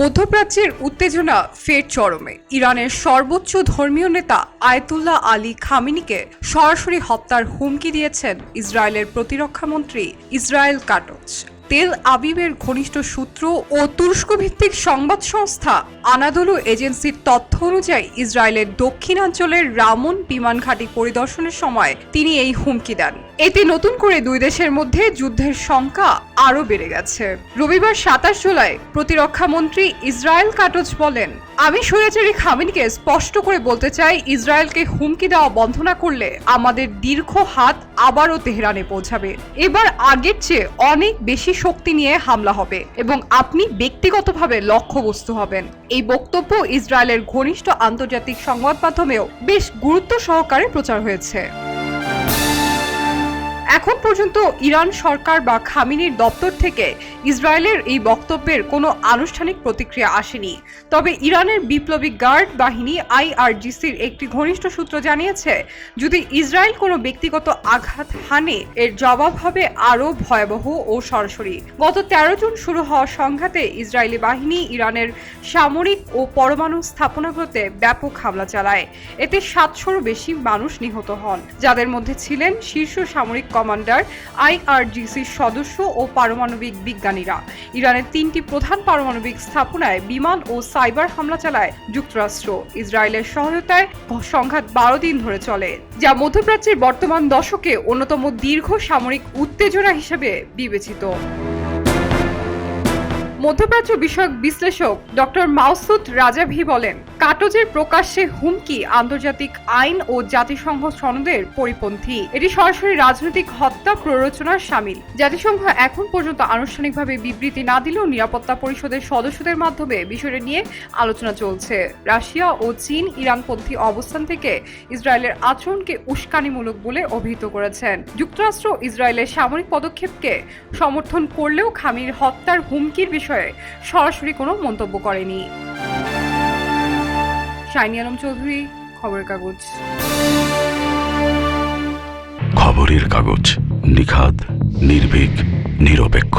মধ্যপ্রাচ্যের উত্তেজনা ফের চরমে। ইরানের সর্বোচ্চ ধর্মীয় নেতা আয়তুল্লাহ আলী খামিনিকে সরাসরি হত্যার হুমকি দিয়েছেন ইসরায়েলের প্রতিরক্ষামন্ত্রী ইসরায়েল কাটচ। তেল আবিবের ঘনিষ্ঠ সূত্র ও তুরস্ক ভিত্তিক সংবাদ সংস্থা আনাদলু এজেন্সির তথ্য অনুযায়ী ইসরায়েলের দক্ষিণাঞ্চলের রামন বিমান ঘাঁটি পরিদর্শনের সময় তিনি এই হুমকি দেন। এতে নতুন করে দুই দেশের মধ্যে যুদ্ধের সংখ্যা আরও বেড়ে গেছে। রবিবার সাতাশ জুলাই প্রতিরক্ষামন্ত্রী ইসরায়েল কাটজ বলেন, আমি স্বৈরাচারী খামিনকে স্পষ্ট করে বলতে চাই, ইসরায়েলকে হুমকি দেওয়া বন্ধ না করলে আমাদের দীর্ঘ হাত আবারও তেহরানে পৌঁছাবে। এবার আগের চেয়ে অনেক বেশি শক্তি নিয়ে হামলা হবে এবং আপনি ব্যক্তিগতভাবে লক্ষ্যবস্তু হবেন। এই বক্তব্য ইসরায়েলের ঘনিষ্ঠ আন্তর্জাতিক সংবাদ মাধ্যমেও বেশ গুরুত্ব সহকারে প্রচার হয়েছে। এখন পর্যন্ত ইরান সরকার বা খামিনির দপ্তর থেকে ইসরায়েলের এই বক্তব্যের কোনো আনুষ্ঠানিক প্রতিক্রিয়া আসেনি। তবে ইরানের বিপ্লবী গার্ড বাহিনী আইআরজিসির একটি ঘনিষ্ঠ সূত্র জানিয়েছে, যদি ইসরায়েল কোনো ব্যক্তিগত আঘাত হানে। এর জবাব হবে আরও ভয়াবহ ও সরাসরি। গত তেরো জুন শুরু হওয়া সংঘাতে ইসরায়েলি বাহিনী ইরানের সামরিক ও পরমাণু স্থাপনাগুলোতে ব্যাপক হামলা চালায়। এতে সাতশোর বেশি মানুষ নিহত হন। যাদের মধ্যে ছিলেন শীর্ষ সামরিক কমান্ডার, আইআরজিসির সদস্য ও পারমাণবিক বিজ্ঞানীরা। ইরানের তিনটি প্রধান পারমাণবিক স্থাপনায় বিমান ও সাইবার হামলা চালায় যুক্তরাষ্ট্র। ইসরায়েলের সহায়তায় সংঘাত বারো দিন ধরে চলে, যা মধ্যপ্রাচ্যের বর্তমান দশকে অন্যতম দীর্ঘ সামরিক উত্তেজনা হিসেবে বিবেচিত। মধ্যপ্রাচ্য বিষয়ক বিশ্লেষক ডক্টর মাউসুদ রাজাভি বলেন কাটজের প্রকাশ্যে হুমকি, আন্তর্জাতিক আইন ও জাতিসংঘ সনদের পরিপন্থী। এটি সরাসরি রাজনৈতিক হত্যা, প্ররোচনার সামিল। জাতিসংঘ এখন পর্যন্ত আনুষ্ঠানিকভাবে বিবৃতি না দিলেও নিরাপত্তা পরিষদের সদস্যদের মাধ্যমে বিষয়টি নিয়ে আলোচনা চলছে। রাশিয়া ও চীন ইরানপন্থী অবস্থান থেকে ইসরায়েলের আচরণকে উস্কানিমূলক বলে অভিহিত করেছেন। যুক্তরাষ্ট্র ইসরায়েলের সামরিক পদক্ষেপকে সমর্থন করলেও খামির হত্যার হুমকির বিষয়ে সরাসরি কোনো মন্তব্য করেনি। শাইনি আলম চৌধুরী খবরের কাগজ। খবরের কাগজ নিখাদ নির্ভীক নিরপেক্ষ।